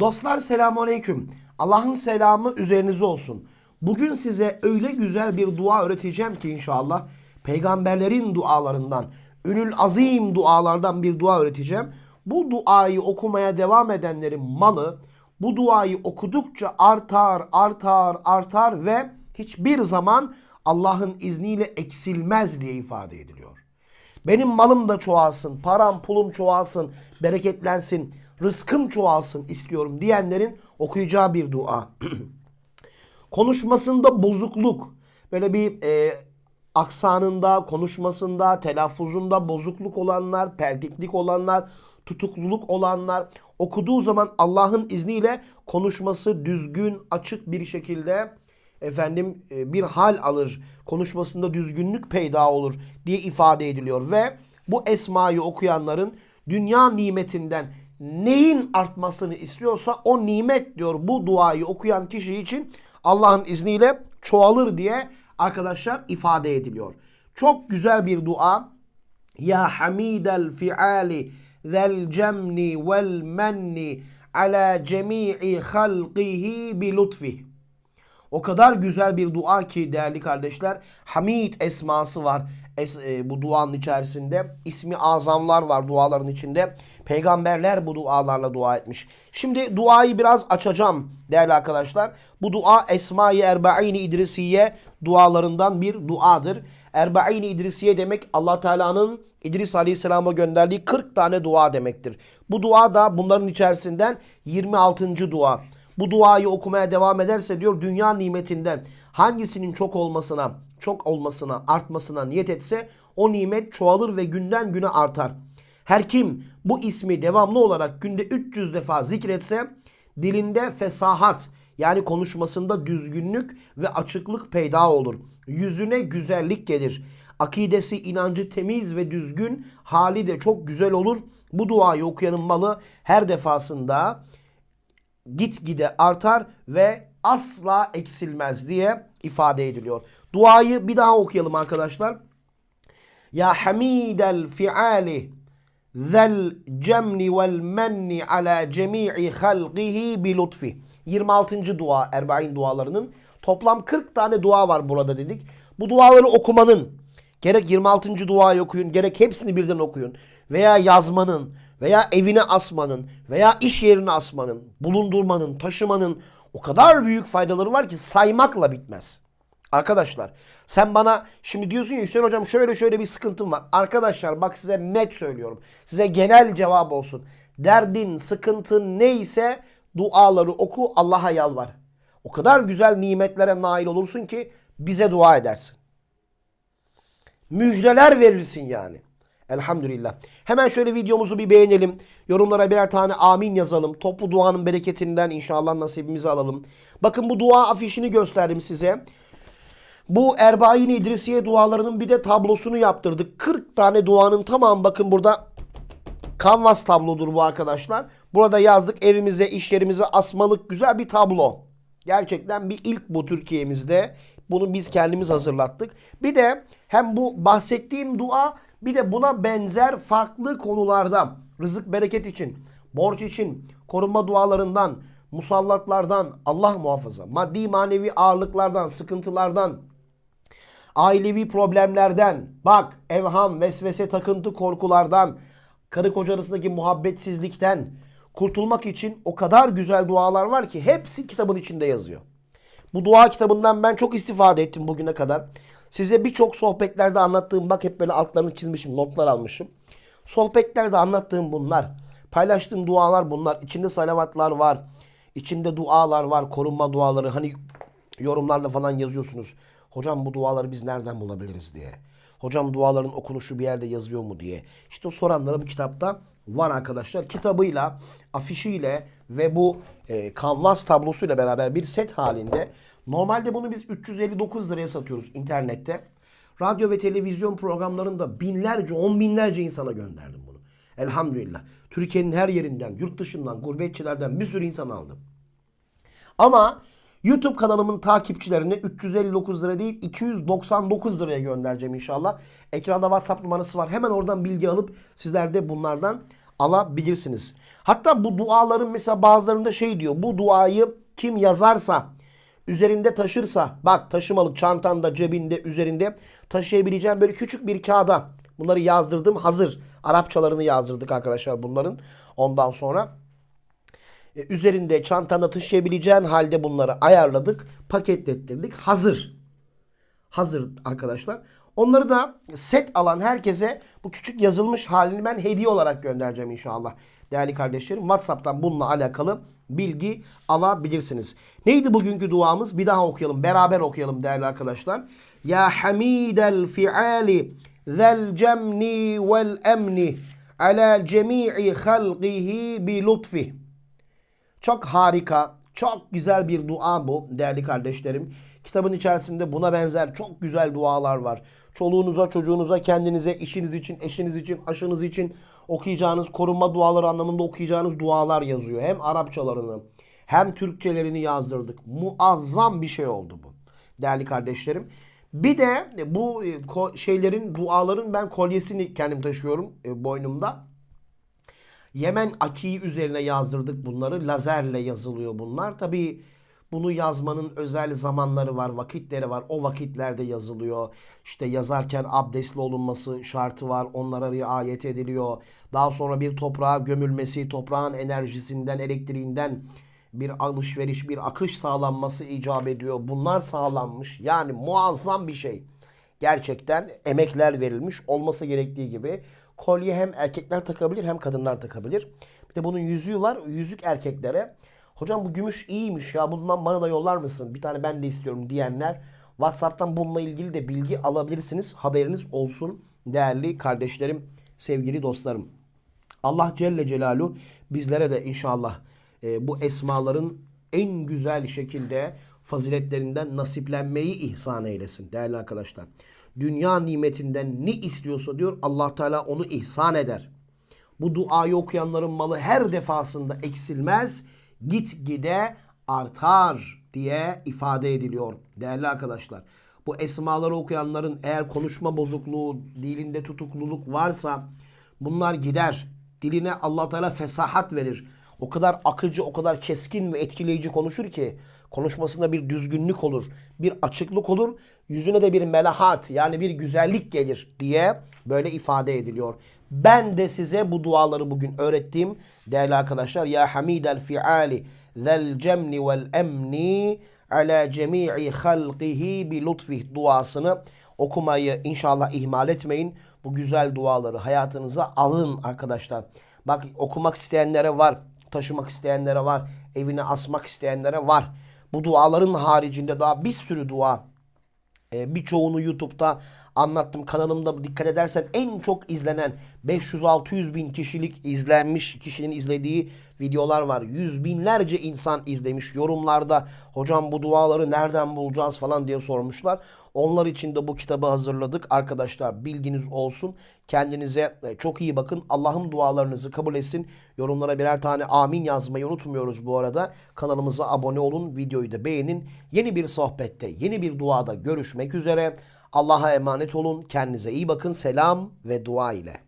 Dostlar selamun aleyküm. Allah'ın selamı üzerinize olsun. Bugün size öyle güzel bir dua öğreteceğim ki inşallah peygamberlerin dualarından, ünül azim dualardan bir dua öğreteceğim. Bu duayı okumaya devam edenlerin malı bu duayı okudukça artar, artar, artar ve hiçbir zaman Allah'ın izniyle eksilmez diye ifade ediliyor. Benim malım da çoğalsın, param pulum çoğalsın, bereketlensin, rızkım çoğalsın istiyorum diyenlerin okuyacağı bir dua. Konuşmasında bozukluk, böyle bir e, aksanında, konuşmasında, telaffuzunda bozukluk olanlar, pertiklik olanlar, tutukluluk olanlar okuduğu zaman Allah'ın izniyle konuşması düzgün, açık bir şekilde efendim e, bir hal alır. Konuşmasında düzgünlük peyda olur diye ifade ediliyor ve bu esmayı okuyanların dünya nimetinden neyin artmasını istiyorsa o nimet diyor bu duayı okuyan kişi için Allah'ın izniyle çoğalır diye arkadaşlar ifade ediliyor. Çok güzel bir dua. Ya hamidel fiali zel cemni vel menni ala cemi'i halqihi bi lutfih. O kadar güzel bir dua ki değerli kardeşler. Hamid esması var es, e, bu duanın içerisinde. İsmi azamlar var duaların içinde. Peygamberler bu dualarla dua etmiş. Şimdi duayı biraz açacağım değerli arkadaşlar. Bu dua Esma-i Erbain-i İdrisiye dualarından bir duadır. Erbain-i İdrisiye demek Allah Teala'nın İdris Aleyhisselam'a gönderdiği 40 tane dua demektir. Bu dua da bunların içerisinden 26. dua. Bu duayı okumaya devam ederse diyor dünya nimetinden hangisinin çok olmasına, çok olmasına, artmasına niyet etse o nimet çoğalır ve günden güne artar. Her kim bu ismi devamlı olarak günde 300 defa zikretse dilinde fesahat yani konuşmasında düzgünlük ve açıklık peyda olur. Yüzüne güzellik gelir. Akidesi, inancı temiz ve düzgün, hali de çok güzel olur. Bu duayı okuyanın malı her defasında gitgide artar ve asla eksilmez diye ifade ediliyor. Duayı bir daha okuyalım arkadaşlar. Ya hamidel fiali zel cemni vel menni ala cemi'i halqihi bi lutfi. 26. dua Erbain dualarının toplam 40 tane dua var burada dedik. Bu duaları okumanın gerek 26. duayı okuyun gerek hepsini birden okuyun veya yazmanın veya evine asmanın veya iş yerine asmanın, bulundurmanın, taşımanın o kadar büyük faydaları var ki saymakla bitmez. Arkadaşlar sen bana şimdi diyorsun ya Hüseyin hocam şöyle şöyle bir sıkıntım var. Arkadaşlar bak size net söylüyorum. Size genel cevap olsun. Derdin, sıkıntın neyse duaları oku Allah'a yalvar. O kadar güzel nimetlere nail olursun ki bize dua edersin. Müjdeler verirsin yani. Elhamdülillah. Hemen şöyle videomuzu bir beğenelim. Yorumlara birer tane amin yazalım. Toplu duanın bereketinden inşallah nasibimizi alalım. Bakın bu dua afişini gösterdim size. Bu Erbain İdrisiye dualarının bir de tablosunu yaptırdık. 40 tane duanın tamamı bakın burada kanvas tablodur bu arkadaşlar. Burada yazdık evimize, iş yerimize asmalık güzel bir tablo. Gerçekten bir ilk bu Türkiye'mizde. Bunu biz kendimiz hazırlattık. Bir de hem bu bahsettiğim dua bir de buna benzer farklı konularda rızık bereket için, borç için, korunma dualarından, musallatlardan, Allah muhafaza, maddi manevi ağırlıklardan, sıkıntılardan, ailevi problemlerden, bak evham, vesvese, takıntı, korkulardan, karı koca arasındaki muhabbetsizlikten kurtulmak için o kadar güzel dualar var ki hepsi kitabın içinde yazıyor. Bu dua kitabından ben çok istifade ettim bugüne kadar. Size birçok sohbetlerde anlattığım bak hep böyle altlarını çizmişim, notlar almışım. Sohbetlerde anlattığım bunlar. Paylaştığım dualar bunlar. İçinde salavatlar var. İçinde dualar var, korunma duaları. Hani yorumlarla falan yazıyorsunuz. Hocam bu duaları biz nereden bulabiliriz diye. Hocam duaların okunuşu bir yerde yazıyor mu diye. İşte soranlara bu kitapta var arkadaşlar. Kitabıyla, afişiyle ve bu e, kanvas tablosuyla beraber bir set halinde. Normalde bunu biz 359 liraya satıyoruz internette. Radyo ve televizyon programlarında binlerce, on binlerce insana gönderdim bunu. Elhamdülillah. Türkiye'nin her yerinden, yurt dışından, gurbetçilerden bir sürü insan aldım. Ama YouTube kanalımın takipçilerine 359 lira değil 299 liraya göndereceğim inşallah. Ekranda WhatsApp numarası var. Hemen oradan bilgi alıp sizler de bunlardan alabilirsiniz. Hatta bu duaların mesela bazılarında şey diyor. Bu duayı kim yazarsa, üzerinde taşırsa, bak taşımalık çantanda, cebinde, üzerinde taşıyabileceğin böyle küçük bir kağıda bunları yazdırdım hazır. Arapçalarını yazdırdık arkadaşlar bunların. Ondan sonra e, üzerinde çantanda taşıyabileceğin halde bunları ayarladık, paketlettirdik. Hazır. Hazır arkadaşlar. Onları da set alan herkese bu küçük yazılmış halini ben hediye olarak göndereceğim inşallah. Değerli kardeşlerim WhatsApp'tan bununla alakalı bilgi alabilirsiniz. Neydi bugünkü duamız? Bir daha okuyalım. Beraber okuyalım değerli arkadaşlar. Ya hamidel fiali zel cemni vel emni ala cemi'i halqihi bi lutfih. Çok harika, çok güzel bir dua bu değerli kardeşlerim. Kitabın içerisinde buna benzer çok güzel dualar var. Çoluğunuza, çocuğunuza, kendinize, işiniz için, eşiniz için, aşınız için okuyacağınız korunma duaları anlamında okuyacağınız dualar yazıyor. Hem Arapçalarını hem Türkçelerini yazdırdık. Muazzam bir şey oldu bu. Değerli kardeşlerim. Bir de bu e, şeylerin, duaların ben kolyesini kendim taşıyorum e, boynumda. Yemen akiği üzerine yazdırdık bunları. Lazerle yazılıyor bunlar. Tabii bunu yazmanın özel zamanları var, vakitleri var. O vakitlerde yazılıyor. İşte yazarken abdestli olunması şartı var. Onlara riayet ediliyor. Daha sonra bir toprağa gömülmesi, toprağın enerjisinden, elektriğinden bir alışveriş, bir akış sağlanması icap ediyor. Bunlar sağlanmış. Yani muazzam bir şey. Gerçekten emekler verilmiş olması gerektiği gibi. Kolye hem erkekler takabilir hem kadınlar takabilir. Bir de bunun yüzüğü var. Yüzük erkeklere. Hocam bu gümüş iyiymiş ya bundan bana da yollar mısın? Bir tane ben de istiyorum diyenler WhatsApp'tan bununla ilgili de bilgi alabilirsiniz. Haberiniz olsun değerli kardeşlerim, sevgili dostlarım. Allah Celle Celaluhu bizlere de inşallah e, bu esmaların en güzel şekilde faziletlerinden nasiplenmeyi ihsan eylesin değerli arkadaşlar. Dünya nimetinden ne istiyorsa diyor Allah Teala onu ihsan eder. Bu duayı okuyanların malı her defasında eksilmez, gitgide artar diye ifade ediliyor değerli arkadaşlar. Bu esmaları okuyanların eğer konuşma bozukluğu, dilinde tutukluluk varsa bunlar gider. Diline Allah Teala fesahat verir. O kadar akıcı, o kadar keskin ve etkileyici konuşur ki konuşmasında bir düzgünlük olur, bir açıklık olur, yüzüne de bir melahat yani bir güzellik gelir diye böyle ifade ediliyor. Ben de size bu duaları bugün öğrettiğim değerli arkadaşlar. Ya hamidel fiali zel cemni vel emni ala cemi'i halqihi bi lutfih duasını okumayı inşallah ihmal etmeyin. Bu güzel duaları hayatınıza alın arkadaşlar. Bak okumak isteyenlere var, taşımak isteyenlere var, evine asmak isteyenlere var. Bu duaların haricinde daha bir sürü dua e, birçoğunu YouTube'da anlattım. Kanalımda dikkat edersen en çok izlenen 500-600 bin kişilik izlenmiş kişinin izlediği videolar var. Yüz binlerce insan izlemiş. Yorumlarda hocam bu duaları nereden bulacağız falan diye sormuşlar. Onlar için de bu kitabı hazırladık. Arkadaşlar bilginiz olsun. Kendinize e, çok iyi bakın. Allah'ım dualarınızı kabul etsin. Yorumlara birer tane amin yazmayı unutmuyoruz bu arada. Kanalımıza abone olun. Videoyu da beğenin. Yeni bir sohbette, yeni bir duada görüşmek üzere. Allah'a emanet olun. Kendinize iyi bakın. Selam ve dua ile.